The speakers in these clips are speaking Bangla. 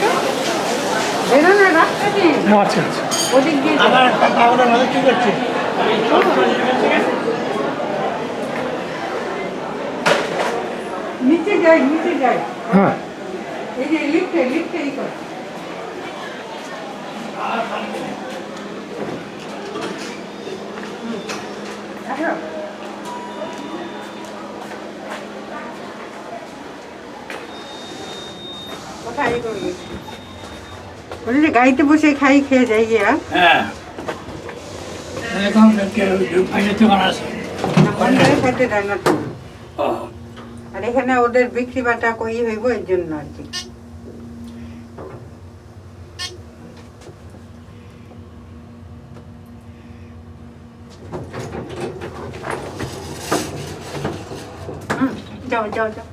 তো বেরোনোর রাস্তা নেই আচ্ছা। আচ্ছা ওদিক দিয়ে আমার কথা ভালো ঠিক আছে। নিচে যাই নিচে যাই। হ্যাঁ। এই যে লিফটে লিফটে এই কর। কোথায় এই যে গাড়িতে বসে খাই খেয়ে যাই গিয়া হ্যাঁ? এরকম কেউ আছে মন্দিরে খাইতে দেয় না ও, আর এখানে ওদের বিক্রি বাটা কই হইব এর জন্য আর কি। হুম, যাও যাও যাও।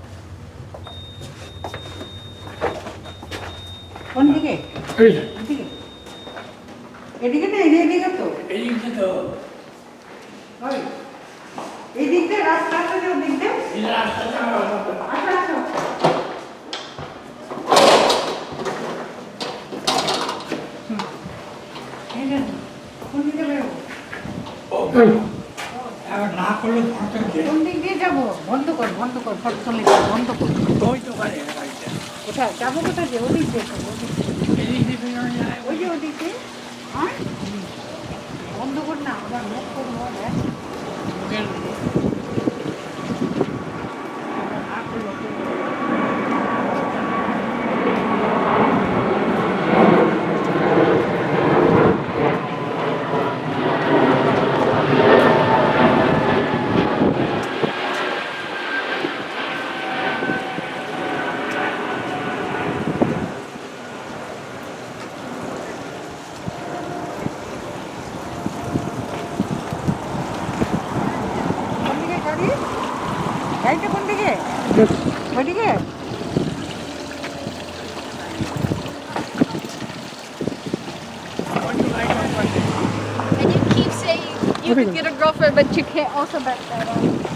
কোন দিকে? এদিকে? এদিকে না এই- এদিকে তো। এই দিকটা তো। এই দিকটা রাস্তা না করলে কোন দিক যাব বন্ধ কর বন্ধ কর ফটো দাও, বন্ধ কর ওই দোকানে কোথায় যাব কোথায় যে ওদিক দিয়ে ওই যে ওদিক হ্যাঁ বন্ধ কর না আবার মুখ করব দিকে বেশ। ওইদিকে And you keep saying you could get a girlfriend, but you can't also back that up.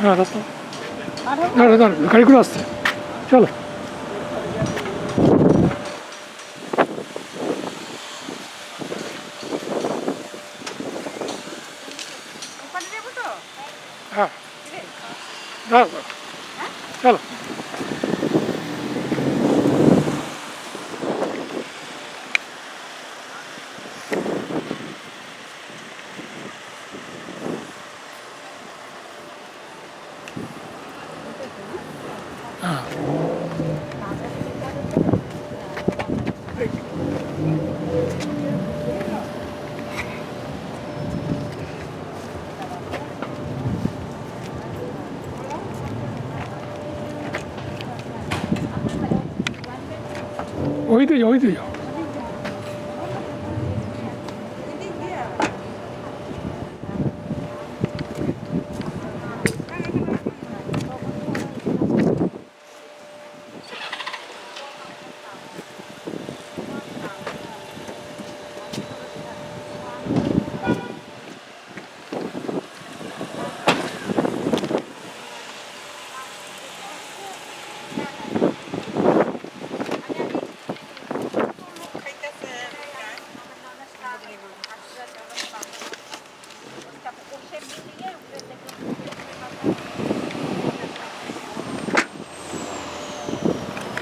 হ্যাঁ রাস্তা হবে? গাড়িগুলো আসছে চলো হ্যাঁ দাঁড়ান দাঁড়ান। চলো ওই তো যাও ওই তো যাও